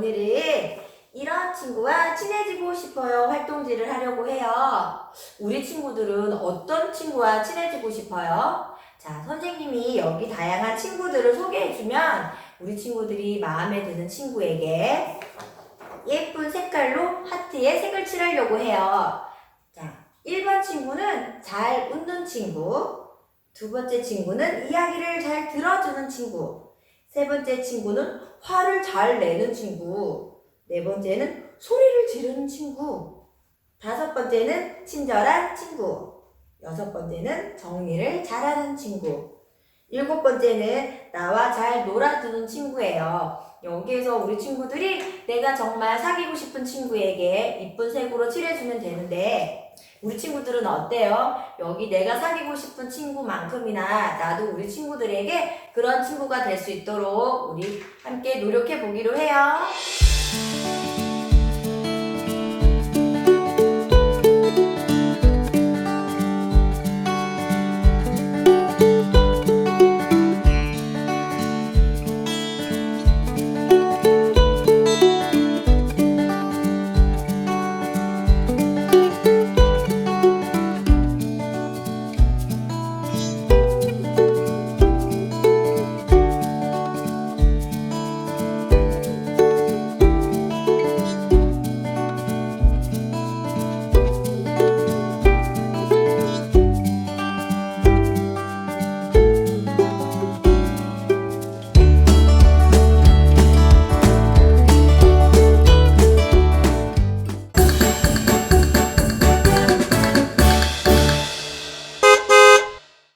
오늘은 이런 친구와 친해지고 싶어요 활동지를 하려고 해요. 우리 친구들은 어떤 친구와 친해지고 싶어요? 자, 선생님이 여기 다양한 친구들을 소개해주면 우리 친구들이 마음에 드는 친구에게 예쁜 색깔로 하트에 색을 칠하려고 해요. 자, 1번 친구는 잘 웃는 친구, 두 번째 친구는 이야기를 잘 들어주는 친구, 세 번째 친구는 화를 잘 내는 친구. 네 번째는 소리를 지르는 친구. 다섯 번째는 친절한 친구. 여섯 번째는 정리를 잘하는 친구. 일곱 번째는 나와 잘 놀아주는 친구예요. 여기에서 우리 친구들이 내가 정말 사귀고 싶은 친구에게 이쁜 색으로 칠해주면 되는데 우리 친구들은 어때요? 여기 내가 사귀고 싶은 친구만큼이나 나도 우리 친구들에게 그런 친구가 될 수 있도록 우리 함께 노력해 보기로 해요.